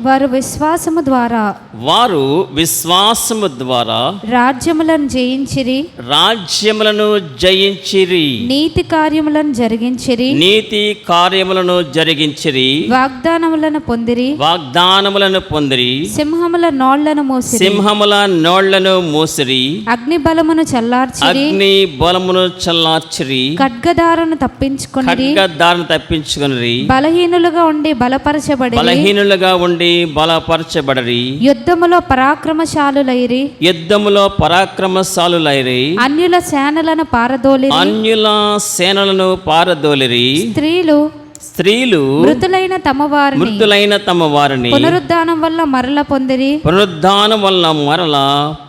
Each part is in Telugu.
వారు విశ్వాసము ద్వారా వారు విశ్వాసము ద్వారా రాజ్యములను జయించిరి. రాజ్యములను జయించిరి. నీతి కార్యములను జరిగించిరి. నీతి కార్యములను జరిగించిరి. వాగ్దానములను పొందిరి. వాగ్దానములను పొందిరి. సింహముల నోళ్ళను మోసిరి. సింహముల నోళ్ళను మూసిరి. అగ్ని బలమును చల్లార్చిరి. అగ్ని బలమును చల్లార్చిరి. ఖడ్గదారును తప్పించుకొనిరి. ఖడ్గదారిని తప్పించుకుని బలహీనులుగా ఉండి బలపరచబడి బలహీనులుగా ఉండి బలపరచబడరి. యుద్ధములో పరాక్రమశాలులైరి. యుద్ధములో పరాక్రమశాలులైరి. అన్యుల సేనలను పారదోలిరి. అన్యుల సేనలను పారదోలిరి. స్త్రీలు స్త్రీలు మృతులైన తమ వారిని మృతులైన తమ వారిని పునరుద్ధానం వల్ల మరల పొందిరి. పునరుద్ధానం వల్ల మరల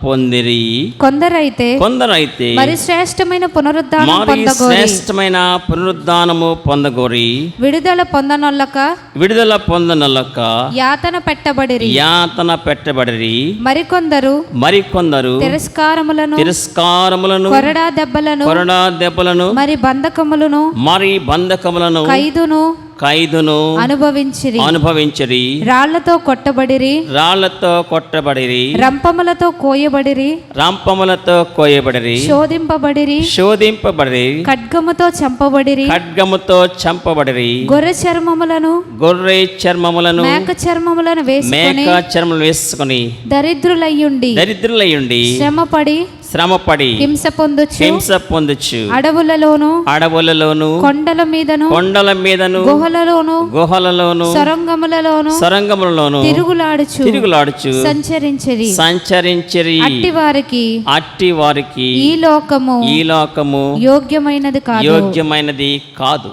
పొందిరి. కొందరైతే కొందరైతే మరి శ్రేష్టమైన పునరుద్ధానం మరి శ్రేష్టమైన పునరుద్ధానము పొందగోరి. విడుదల పొందనొల్లక విడుదల పొందనలక యాతన పెట్టబడిరి. యాతన పెట్టబడిరి. మరికొందరు మరికొందరు తిరస్కారములను తిరస్కారములను కొరడా దెబ్బలను కొరడా దెబ్బలను మరి బంధకములను మరి బంధకములను ఖైదును ఖైదును అనుభవించిరి. అనుభవించరి. రాళ్ళతో కొట్టబడిరి. రాళ్ళతో కొట్టబడిరి. రంపములతో కోయబడిరి. రంపములతో కోయబడిరి. శోధింపబడిరి. శోధింపబడిరి. ఖడ్గముతో చంపబడిరి. ఖడ్గముతో చంపబడిరి. గొర్రె చర్మములను. గొర్రె చర్మములను. మేక చర్మములను వేసుకొని. మేక చర్మలు వేసుకుని. దరిద్రులయ్యుండి. దరిద్రులయ్యుండి. శ్రమపడి. శ్రమపడి హింస పొందుచు హింస పొందొచ్చు అడవులలోను అడవులలోను కొండల మీదను కొండల మీదను గుహలలోను గుహలలోను సొరంగములలోను సొరంగములలోను తిరుగులాడుచు తిరుగులాడుచు సంచరించిరి. సంచరించిరి. అట్టి వారికి అట్టి వారికి ఈ లోకము ఈ లోకము యోగ్యమైనది కాదు. యోగ్యమైనది కాదు.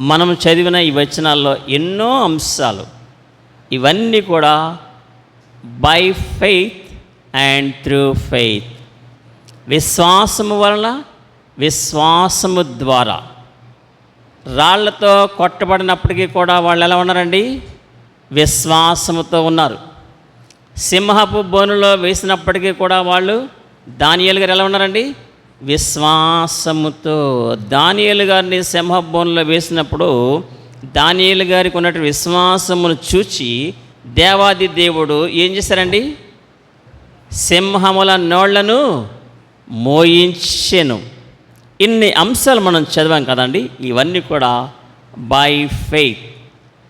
మనం చదివిన ఈ వచనాల్లో ఎన్నో అంశాలు. ఇవన్నీ కూడా by faith and through faith విశ్వాసము వలన విశ్వాసము ద్వారా. రాళ్ళతో కొట్టబడినప్పటికీ కూడా వాళ్ళు ఎలా ఉన్నారండి? విశ్వాసముతో ఉన్నారు. సింహపు బోనులో వేసినప్పటికీ కూడా వాళ్ళు దానియలు గారు ఎలా ఉన్నారండి? విశ్వాసముతో. దానియలు గారిని సింహపు బోనులో వేసినప్పుడు దానియలు గారికి ఉన్నటువంటి విశ్వాసమును చూచి దేవాది దేవుడు ఏం చేశారండి? సింహముల నోళ్ళను మోయించెను. ఇన్ని అంశాలు మనం చదివాం కదండి ఇవన్నీ కూడా బై ఫెయిత్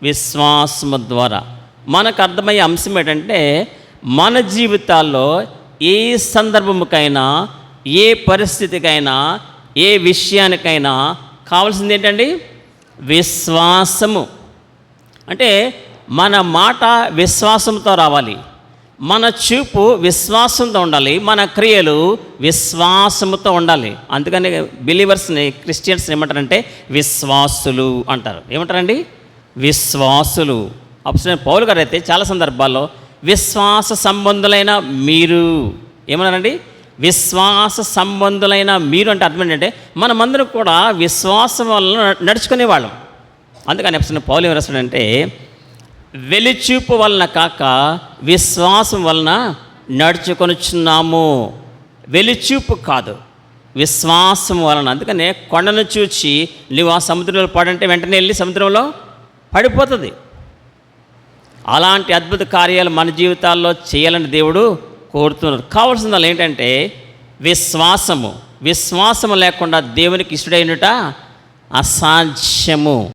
విశ్వాసము ద్వారా. మనకు అర్థమయ్యే అంశం ఏంటంటే మన జీవితాల్లో ఏ సందర్భముకైనా ఏ పరిస్థితికైనా ఏ విషయానికైనా కావాల్సింది ఏంటండి? విశ్వాసము. అంటే మన మాట విశ్వాసంతో రావాలి. మన చూపు విశ్వాసంతో ఉండాలి మన క్రియలు విశ్వాసముతో ఉండాలి. అందుకని బిలీవర్స్ని క్రిస్టియన్స్ని ఏమంటారంటే విశ్వాసులు అంటారు. ఏమంటారండి? విశ్వాసులు. అప్పుడు పౌలు గారు అయితే చాలా సందర్భాల్లో విశ్వాస సంబంధులైన మీరు. ఏమన్నారండి? విశ్వాస సంబంధులైన మీరు అంటే అర్థం ఏంటంటే మనమందరం కూడా విశ్వాసం వల్ల నడుచుకునే వాళ్ళం అందుకని ఎప్పుడు పౌలు ఏం రాస్తాడంటే వెలిచూపు వలన కాక విశ్వాసం వలన నడుచుకొనుచున్నాము. వెలిచూపు కాదు విశ్వాసం వలన. అందుకనే కొండను చూచి నువ్వు ఆ సముద్రంలో పడంటే వెంటనే వెళ్ళి సముద్రంలో పడిపోతుంది. అలాంటి అద్భుత కార్యాలు మన జీవితాల్లో చేయాలని దేవుడు కోరుతున్నారు కావాల్సిన ఏంటంటే విశ్వాసము. విశ్వాసము లేకుండా దేవునికి ఇష్టడైనట అసాధ్యము.